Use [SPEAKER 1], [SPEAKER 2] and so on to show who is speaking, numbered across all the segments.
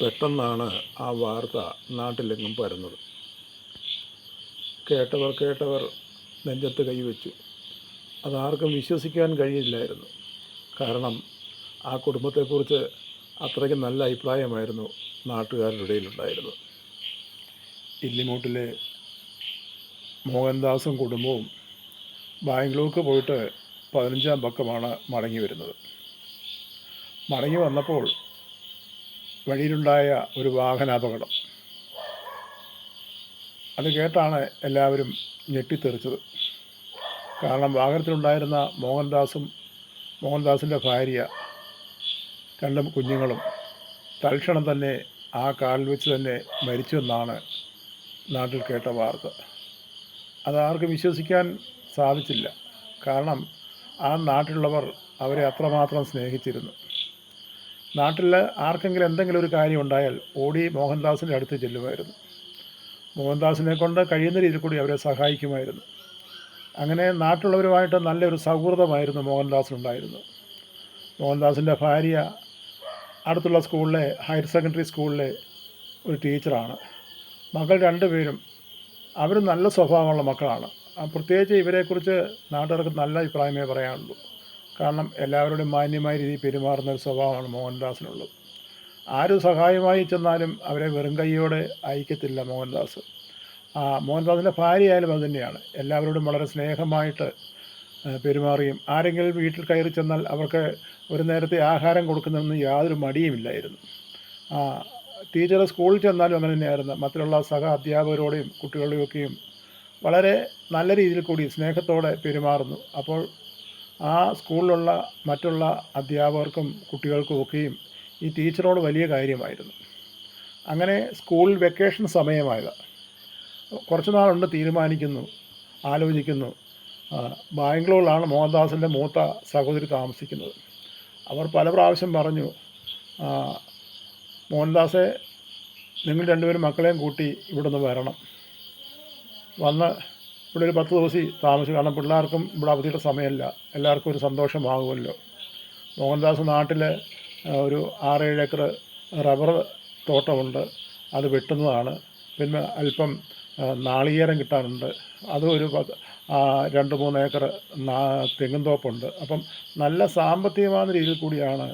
[SPEAKER 1] പെട്ടെന്നാണ് ആ വാർത്ത നാട്ടിലെങ്ങും പരന്നത്. കേട്ടവർ കേട്ടവർ നെഞ്ചത്ത് കൈവച്ചു. അതാർക്കും വിശ്വസിക്കാൻ കഴിയില്ലായിരുന്നു. കാരണം ആ കുടുംബത്തെക്കുറിച്ച് അത്രയ്ക്ക് നല്ല അഭിപ്രായമായിരുന്നു നാട്ടുകാരുടെ ഇടയിലുണ്ടായിരുന്നത്. ഇല്ലിമൂട്ടിലെ മോഹൻദാസും കുടുംബവും ബാംഗ്ലൂർക്ക് പോയിട്ട് പതിനഞ്ചാം പക്കമാണ് മടങ്ങി വരുന്നത്. മടങ്ങി വന്നപ്പോൾ വഴിയിലുണ്ടായ ഒരു വാഹനാപകടം. അത് കേട്ടാണ് എല്ലാവരും ഞെട്ടിത്തെറിച്ചത്. കാരണം വാഹനത്തിലുണ്ടായിരുന്ന മോഹൻദാസും മോഹൻദാസിന്റെ ഭാര്യ രണ്ടും കുഞ്ഞുങ്ങളും തൽക്ഷണം തന്നെ ആ കാലിൽ വെച്ച് തന്നെ മരിച്ചു എന്നാണ് നാട്ടിൽ കേട്ട വാർത്ത. അതാർക്കും വിശ്വസിക്കാൻ സാധിച്ചില്ല. കാരണം ആ നാട്ടിലുള്ളവർ അവരെ അത്രമാത്രം സ്നേഹിച്ചിരുന്നു. നാട്ടിൽ ആർക്കെങ്കിലും എന്തെങ്കിലും ഒരു കാര്യം ഉണ്ടായാൽ ഓടി മോഹൻദാസിന്റെ അടുത്ത് ചെല്ലുമായിരുന്നു. മോഹൻദാസിനെ കൊണ്ട് കഴിയുന്ന രീതിയിൽ കൂടി അവരെ സഹായിക്കുമായിരുന്നു. അങ്ങനെ നാട്ടിലുള്ളവരുമായിട്ട് നല്ലൊരു സൗഹൃദമായിരുന്നു മോഹൻദാസിനുണ്ടായിരുന്നത്. മോഹൻദാസിന്റെ ഭാര്യ അടുത്തുള്ള സ്കൂളിലെ ഹയർ സെക്കൻഡറി സ്കൂളിലെ ഒരു ടീച്ചറാണ്. മകൾ രണ്ടുപേരും അവരും നല്ല സ്വഭാവമുള്ള മക്കളാണ്. പ്രത്യേകിച്ച് ഇവരെക്കുറിച്ച് നാട്ടുകാർക്ക് നല്ല അഭിപ്രായമേ പറയാനുള്ളൂ. കാരണം എല്ലാവരോടും മാന്യമായ രീതിയിൽ പെരുമാറുന്ന ഒരു സ്വഭാവമാണ് മോഹൻദാസിനുള്ളത്. ആരും സഹായമായി ചെന്നാലും അവരെ വെറും കൈയോടെ അയക്കത്തില്ല മോഹൻദാസ്. ആ മോഹൻദാസിന്റെ ഭാര്യയായാലും അത് തന്നെയാണ്. എല്ലാവരോടും വളരെ സ്നേഹമായിട്ട് പെരുമാറുകയും ആരെങ്കിലും വീട്ടിൽ കയറി ചെന്നാൽ അവർക്ക് ഒരു നേരത്തെ ആഹാരം കൊടുക്കുന്നതിന് യാതൊരു മടിയുമില്ലായിരുന്നു. ആ ടീച്ചർ സ്കൂളിൽ ചെന്നാലും അങ്ങനെ തന്നെയായിരുന്നു. മറ്റുള്ള സഹ അധ്യാപകരോടെയും കുട്ടികളെയൊക്കെയും വളരെ നല്ല രീതിയിൽ കൂടി സ്നേഹത്തോടെ പെരുമാറുന്നു. അപ്പോൾ ആ സ്കൂളിലുള്ള മറ്റുള്ള അധ്യാപകർക്കും കുട്ടികൾക്കും ഒക്കെയും ഈ ടീച്ചറോട് വലിയ കാര്യമായിരുന്നു. അങ്ങനെ സ്കൂൾ വെക്കേഷൻ സമയമായത്. കുറച്ച് നാളുണ്ട് തീരുമാനിക്കുന്നു ആലോചിക്കുന്നു. ബാംഗ്ലൂരിലാണ് മോഹൻദാസിന്റെ മൂത്ത സഹോദരി താമസിക്കുന്നത്. അവർ പല പ്രാവശ്യം പറഞ്ഞു മോഹൻദാസെ നിങ്ങൾ രണ്ടുപേരും മക്കളെയും കൂട്ടി ഇവിടുന്ന് വരണം. വന്ന് ഇവിടെ ഒരു പത്ത് ദിവസം താമസിച്ചു കാരണം പിള്ളേർക്കും ഇവിടെ അവധിയുടെ സമയമല്ല. എല്ലാവർക്കും ഒരു സന്തോഷമാകുമല്ലോ. മോഹൻദാസ് നാട്ടിൽ ഒരു ആറേഴ് ഏക്കർ റബ്ബർ തോട്ടമുണ്ട്. അത് വെട്ടുന്നതാണ്. പിന്നെ അല്പം നാളികേരം കിട്ടാനുണ്ട്. അതും ഒരു രണ്ട് മൂന്ന് ഏക്കർ തെങ്ങും തോപ്പുണ്ട്. അപ്പം നല്ല സാമ്പത്തികമായ രീതിയിൽ കൂടിയാണ്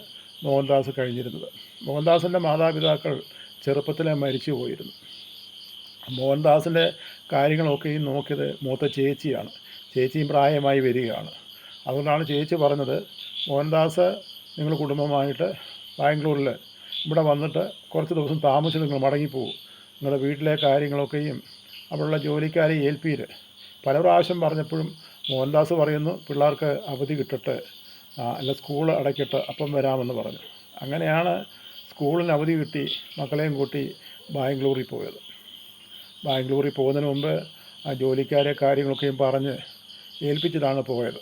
[SPEAKER 1] മോഹൻദാസ് കഴിഞ്ഞിരുന്നത്. മോഹൻദാസിന്റെ മാതാപിതാക്കൾ ചെറുപ്പത്തിലെ മരിച്ചു പോയിരുന്നു മോഹൻദാസിന്റെ കാര്യങ്ങളൊക്കെ ഈ നോക്കിയത് മൂത്ത ചേച്ചിയാണ്. ചേച്ചിയും പ്രായമായി വരികയാണ്. അതുകൊണ്ടാണ് ചേച്ചി പറഞ്ഞത് മോഹൻദാസ് നിങ്ങൾ കുടുംബമായിട്ട് ബാംഗ്ലൂരിൽ ഇവിടെ വന്നിട്ട് കുറച്ച് ദിവസം താമസിച്ച് നിങ്ങൾ മടങ്ങിപ്പോകും. നിങ്ങളുടെ വീട്ടിലെ കാര്യങ്ങളൊക്കെയും അവിടെയുള്ള ജോലിക്കാരെ ഏൽപ്പീര്. പല പ്രാവശ്യം പറഞ്ഞപ്പോഴും മോഹൻദാസ് പറയുന്നു പിള്ളേർക്ക് അവധി കിട്ടട്ടെ അല്ല സ്കൂൾ അടയ്ക്കട്ടെ അപ്പം വരാമെന്ന് പറഞ്ഞു. അങ്ങനെയാണ് സ്കൂളിന് അവധി കിട്ടി മക്കളെയും കൂട്ടി ബാംഗ്ലൂരിൽ പോയത്. ബാംഗ്ലൂരിൽ പോകുന്നതിന് മുമ്പ് ആ ജോലിക്കാരെ കാര്യങ്ങളൊക്കെയും പറഞ്ഞ് ഏൽപ്പിച്ചിട്ടാണ് പോയത്.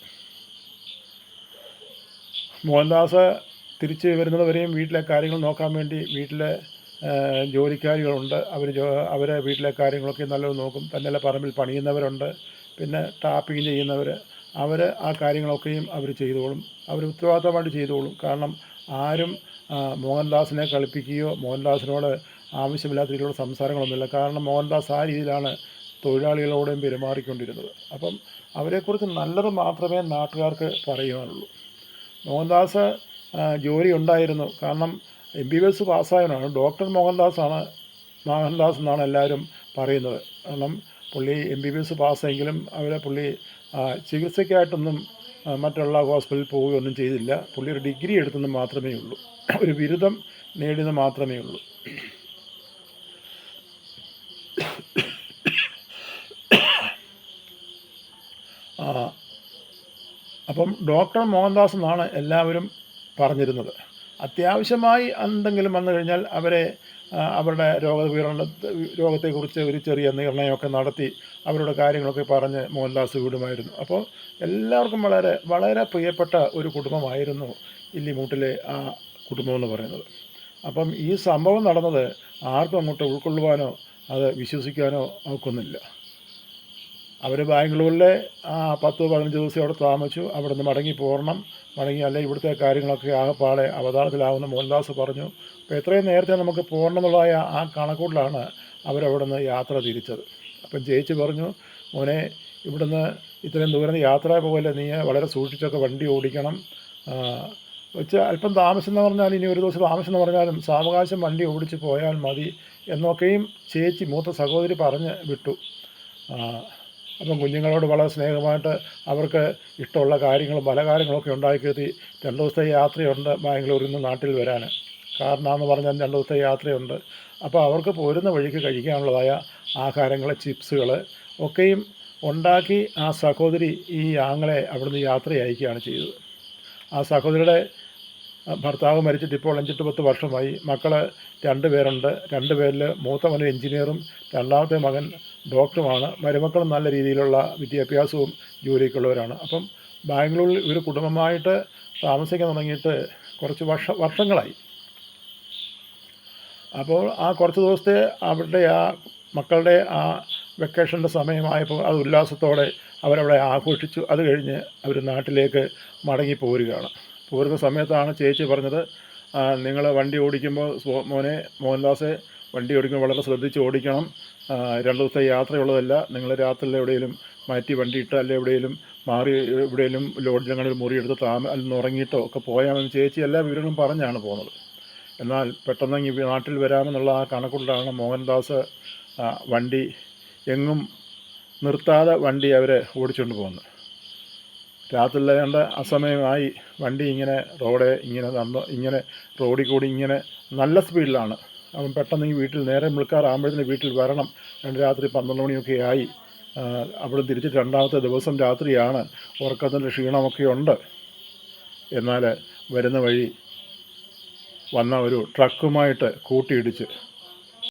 [SPEAKER 1] മോഹൻദാസ് തിരിച്ച് വരുന്നത് വരെയും വീട്ടിലെ കാര്യങ്ങൾ നോക്കാൻ വേണ്ടി വീട്ടിലെ ജോലിക്കാരികളുണ്ട്. അവർ അവരെ വീട്ടിലെ കാര്യങ്ങളൊക്കെ നല്ലത് നോക്കും. തന്നെയല്ല പറമ്പിൽ പണിയുന്നവരുണ്ട്. പിന്നെ ടാപ്പിങ് ചെയ്യുന്നവർ. അവർ ആ കാര്യങ്ങളൊക്കെയും അവർ ചെയ്തോളും. അവർ ഉത്തരവാദിത്തമായിട്ട് ചെയ്തോളും. കാരണം ആരും മോഹൻദാസിനെ കളിപ്പിക്കുകയോ മോഹൻദാസിനോട് ആവശ്യമില്ലാത്ത രീതിയിലുള്ള സംസാരങ്ങളൊന്നുമില്ല. കാരണം മോഹൻദാസ് ആ രീതിയിലാണ് തൊഴിലാളികളോടെയും പെരുമാറിക്കൊണ്ടിരുന്നത്. അപ്പം അവരെക്കുറിച്ച് നല്ലത് മാത്രമേ നാട്ടുകാർക്ക് പറയുവാനുള്ളൂ. മോഹൻദാസ് ജോലി ഉണ്ടായിരുന്നു. കാരണം എം ബി ബി എസ് പാസ്സായവനാണ്. ഡോക്ടർ മോഹൻദാസാണ് മോഹൻദാസ് എന്നാണ് എല്ലാവരും പറയുന്നത്. കാരണം പുള്ളി എം ബി ബി എസ് പാസ്സെങ്കിലും അവരെ പുള്ളി ചികിത്സയ്ക്കായിട്ടൊന്നും മറ്റുള്ള ഹോസ്പിറ്റലിൽ പോവുകയൊന്നും ചെയ്തില്ല. പുള്ളി ഒരു ഡിഗ്രി എടുത്തെന്ന് മാത്രമേ ഉള്ളൂ. ഒരു ബിരുദം നേടിയെന്ന് മാത്രമേ ഉള്ളൂ. അപ്പം ഡോക്ടർ മോഹൻദാസ് എന്നാണ് എല്ലാവരും പറഞ്ഞിരുന്നത്. അത്യാവശ്യമായി എന്തെങ്കിലും വന്നു കഴിഞ്ഞാൽ അവരെ അവരുടെ രോഗവിവരണ രോഗത്തെക്കുറിച്ച് ഒരു ചെറിയ നിർണയമൊക്കെ നടത്തി അവരുടെ കാര്യങ്ങളൊക്കെ പറഞ്ഞ് മോഹൻദാസ് വിടുമായിരുന്നു. അപ്പോൾ എല്ലാവർക്കും വളരെ വളരെ പ്രിയപ്പെട്ട ഒരു കുടുംബമായിരുന്നു ഇല്ലിമൂട്ടിലെ ആ കുടുംബം എന്ന് പറയുന്നത്. അപ്പം ഈ സംഭവം നടന്നത് ആർക്കും അങ്ങോട്ട് ഉൾക്കൊള്ളുവാനോ അത് വിശ്വസിക്കാനോ ഒക്കുന്നില്ല. അവർ ബാംഗ്ലൂരിലെ ആ പത്ത് പതിനഞ്ച് ദിവസം അവിടെ താമസിച്ചു. അവിടെ നിന്ന് മടങ്ങി പോരണം. മടങ്ങി അല്ലെ ഇവിടുത്തെ കാര്യങ്ങളൊക്കെ ആകെപ്പാടെ അവതാളത്തിലാവുന്ന മോഹൻദാസ് പറഞ്ഞു. അപ്പോൾ എത്രയും നേരത്തെ നമുക്ക് പോകണം എന്നുള്ളതായ ആ കണക്കൂട്ടിലാണ് അവരവിടെ നിന്ന് യാത്ര തിരിച്ചത്. അപ്പം ജയിച്ച് പറഞ്ഞു മോനെ ഇവിടുന്ന് ഇത്രയും ദൂരം യാത്ര പോലെ നീ വളരെ സൂക്ഷിച്ചൊക്കെ വണ്ടി ഓടിക്കണം. വെച്ച് അല്പം താമസം എന്ന് പറഞ്ഞാൽ ഇനി ഒരു ദിവസം താമസം എന്ന് പറഞ്ഞാലും സാവകാശം വണ്ടി ഓടിച്ച് പോയാൽ മതി എന്നൊക്കെയും ചേച്ചി മൂത്ത സഹോദരി പറഞ്ഞ് വിട്ടു. അപ്പം കുഞ്ഞുങ്ങളോട് വളരെ സ്നേഹമായിട്ട് അവർക്ക് ഇഷ്ടമുള്ള കാര്യങ്ങളും പല കാര്യങ്ങളൊക്കെ ഉണ്ടാക്കിയെത്തി. രണ്ട് ദിവസത്തെ യാത്രയുണ്ട് ബാംഗ്ലൂരിൽ നിന്ന് നാട്ടിൽ വരാൻ. കാരണമെന്ന് പറഞ്ഞാൽ രണ്ട് ദിവസത്തെ യാത്രയുണ്ട്. അപ്പോൾ അവർക്ക് പോരുന്ന വഴിക്ക് കഴിക്കാനുള്ളതായ ആഹാരങ്ങൾ ചിപ്സുകൾ ഒക്കെയും ഉണ്ടാക്കി ആ സഹോദരി ഈ ആങ്ങളെ അവിടുന്ന് യാത്ര അയക്കുകയാണ് ചെയ്തത്. ആ സഹോദരിയുടെ ഭർത്താവ് മരിച്ചിട്ട് ഇപ്പോൾ അഞ്ചെട്ട് പത്ത് വർഷമായി. മക്കൾ രണ്ട് പേരുണ്ട്. രണ്ട് പേരിൽ മൂത്ത മകൻ എഞ്ചിനീയറും രണ്ടാമത്തെ മകൻ ഡോക്ടറുമാണ്. മരുമക്കളും നല്ല രീതിയിലുള്ള വിദ്യാഭ്യാസവും ജോലിയൊക്കെ ഉള്ളവരാണ് അപ്പം ബാംഗ്ലൂരിൽ ഒരു കുടുംബമായിട്ട് താമസിക്കാൻ തുടങ്ങിയിട്ട് കുറച്ച് വർഷ വർഷങ്ങളായി. അപ്പോൾ ആ കുറച്ച് ദിവസത്തെ അവരുടെ ആ മക്കളുടെ ആ വെക്കേഷന്റെ സമയമായപ്പോൾ അത് ഉല്ലാസത്തോടെ അവരവിടെ ആഘോഷിച്ചു. അത് കഴിഞ്ഞ് അവർ നാട്ടിലേക്ക് മടങ്ങി പോരുകയാണ്. പോരുന്ന സമയത്താണ് ചേച്ചി പറഞ്ഞത് നിങ്ങൾ വണ്ടി ഓടിക്കുമ്പോൾ മോനെ മോഹൻദാസെ വണ്ടി ഓടിക്കുമ്പോൾ വളരെ ശ്രദ്ധിച്ച് ഓടിക്കണം. രണ്ട് ദിവസത്തെ യാത്രയുള്ളതല്ല നിങ്ങൾ രാത്രിയിൽ എവിടെയെങ്കിലും മാറ്റി വണ്ടി ഇട്ട് അല്ലെ എവിടെയെങ്കിലും മാറി എവിടെയെങ്കിലും ലോഡ്ജങ്ങളിൽ മുറിയെടുത്ത് താമ അല്ലെങ്കിൽ ഉറങ്ങിയിട്ടോ ഒക്കെ പോയാമെന്ന് ചേച്ചി എല്ലാ വിവരങ്ങളും പറഞ്ഞാണ് പോകുന്നത്. എന്നാൽ പെട്ടെന്ന് നാട്ടിൽ വരാമെന്നുള്ള ആ കണക്കുകൊണ്ടാണ് മോഹൻദാസ് വണ്ടി എങ്ങും നിർത്താതെ വണ്ടി അവരെ ഓടിച്ചുകൊണ്ട് പോകുന്നത്. രാത്രിയിൽ ഏതാണ്ട് അസമയമായി വണ്ടി ഇങ്ങനെ റോഡ് ഇങ്ങനെ നടന്ന് ഇങ്ങനെ റോഡിൽ കൂടി ഇങ്ങനെ നല്ല സ്പീഡിലാണ്. അവൻ പെട്ടെന്ന് ഈ വീട്ടിൽ നേരെ മുൾക്കാറാകുമ്പോഴത്തേന് വീട്ടിൽ വരണം. രണ്ട് രാത്രി പന്ത്രണ്ട് മണിയൊക്കെ ആയി. അവിടെ തിരിച്ച് രണ്ടാമത്തെ ദിവസം രാത്രിയാണ് ഉറക്കത്തിന്റെ ക്ഷീണമൊക്കെ ഉണ്ട്. എന്നാൽ വരുന്ന വഴി വന്ന ഒരു ട്രക്കുമായിട്ട് കൂട്ടിയിടിച്ച്